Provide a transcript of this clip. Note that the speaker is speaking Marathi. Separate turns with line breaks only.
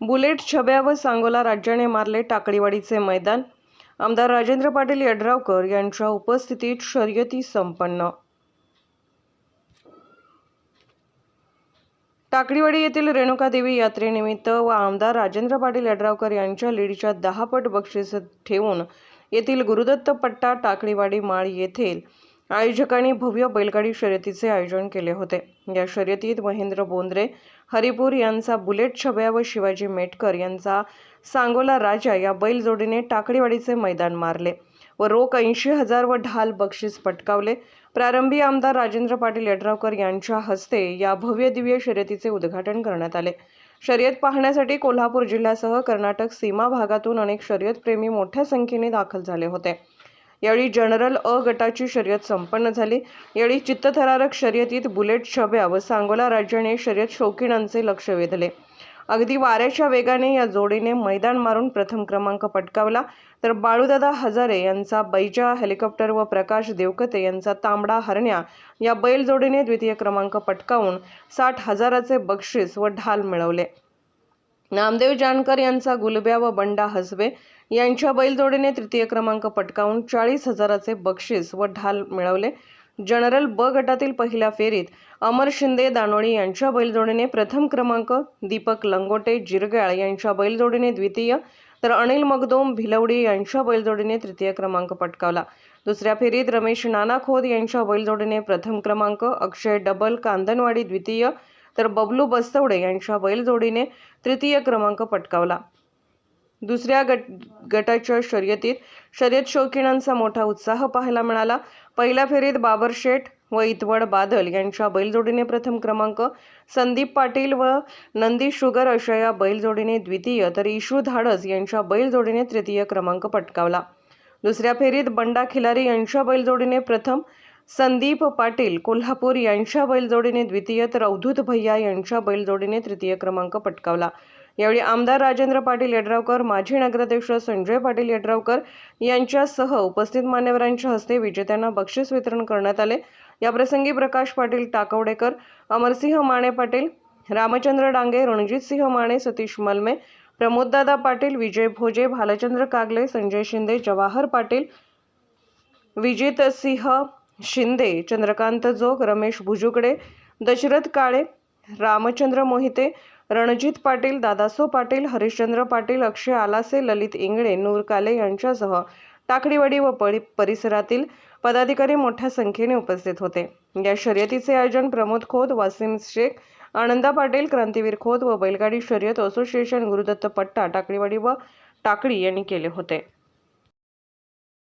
बुलेट छब्या व सांगोला राज्याने मारले टाकळीवाडीचे मैदान. आमदार राजेंद्र पाटील यड्रावकर यांच्या उपस्थितीत शर्यती संपन्न. टाकळीवाडी येथील रेणुकादेवी यात्रेनिमित्त व आमदार राजेंद्र पाटील यड्रावकर यांच्या लीडच्या दहापट बक्षीस ठेवून येथील गुरुदत्त पट्टा टाकळीवाडी माळ येथील आयोजकांनी भव्य बैलगाडी शर्यतीचे आयोजन केले होते. या शर्यतीत महेंद्र बोंद्रे हरिपूर यांचा बुलेट छब्या व शिवाजी मेटकर यांचा सांगोला राजा या बैलजोडीने टाकडीवाडीचे मैदान मारले व रोख ऐंशी हजार व ढाल बक्षीस पटकावले. प्रारंभी आमदार राजेंद्र पाटील यड्रावकर यांच्या हस्ते या भव्य दिव्य शर्यतीचे उद्घाटन करण्यात आले. शर्यत पाहण्यासाठी कोल्हापूर जिल्ह्यासह कर्नाटक सीमा भागातून अनेक शर्यतप्रेमी मोठ्या संख्येने दाखल झाले होते. यावेळी जनरल अ गटाची शर्यत संपन्न झाली. यावेळी चित्तथरारक शर्यतीत बुलेट छब्या व सांगोला राज्याने शर्यत शौकीनांचे लक्ष वेधले. अगदी वाऱ्याच्या वेगाने या जोडीने मैदान मारून प्रथम क्रमांक पटकावला. तर बाळूदादा हजारे यांचा बैजा हेलिकॉप्टर व प्रकाश देवकते यांचा तांबडा हरण्या या बैल जोडीने द्वितीय क्रमांक पटकावून साठ हजाराचे बक्षीस व ढाल मिळवले. नामदेव जानकर यांचा गुलब्या व बंडा हसबे यांच्या बैलजोडीने तृतीय क्रमांक पटकावून चाळीस हजाराचे बक्षीस व ढाल मिळवले. जनरल ब गटातील पहिल्या फेरीत अमर शिंदे दानोळी यांच्या बैलजोडीने प्रथम क्रमांक दीपक लंगोटे जिरगाळ यांच्या बैलजोडीने द्वितीय तर अनिल मगदोम भिलवडी यांच्या बैलजोडीने तृतीय क्रमांक पटकावला. दुसऱ्या फेरीत रमेश नाना खोद यांच्या बैलजोडीने प्रथम क्रमांक अक्षय डबल कांदनवाडी द्वितीय तर बबलू बस्तवडे यांच्या बैलजोडीने तृतीय क्रमांक पटकावला. दुसऱ्या गट गटाच्या शर्यतीत शर्यत शौकीनांचा मोठा उत्साह पाहायला मिळाला. पहिल्या फेरीत बाबर शेठ व इतवड बादल यांच्या बैलजोडीने प्रथम क्रमांक संदीप पाटील व नंदी शुगर अशा या बैलजोडीने द्वितीय तर इशू धाडस यांच्या बैलजोडीने तृतीय क्रमांक पटकावला. दुसऱ्या फेरीत बंडा खिलारी यांच्या बैलजोडीने प्रथम संदीप पाटील कोल्हापूर यांच्या बैलजोडीने द्वितीय तर अवधूत भैया यांच्या बैलजोडीने तृतीय क्रमांक पटकावला. यावेळी आमदार राजेंद्र पाटील यड्रावकर माजी नगराध्यक्ष संजय पाटील यड्रावकर यांच्यासह उपस्थित मान्यवरांच्या हस्ते विजेत्यांना बक्षीस वितरण करण्यात आले. याप्रसंगी प्रकाश पाटील टाकवडेकर अमरसिंह माने पाटील रामचंद्र डांगे रणजितसिंह माने सतीश मलमे प्रमोददादा पाटील विजय भोजे भालचंद्र कागले संजय शिंदे जवाहर पाटील विजित सिंह शिंदे चंद्रकांत जोग रमेश भुजुकडे दशरथ काळे रामचंद्र मोहिते रणजित पाटील दादासो पाटील हरिश्चंद्र पाटील अक्षय आलासे ललित इंगळे नूर काले यांच्यासह टाकडीवाडी व पळी परिसरातील पदाधिकारी मोठ्या संख्येने उपस्थित होते. या शर्यतीचे आयोजन प्रमोद खोत वासिम शेख आनंदा पाटील क्रांतीवीर खोत व बैलगाडी शर्यत असोसिएशन गुरुदत्त पट्टा टाकडीवाडी व टाकळी यांनी केले होते.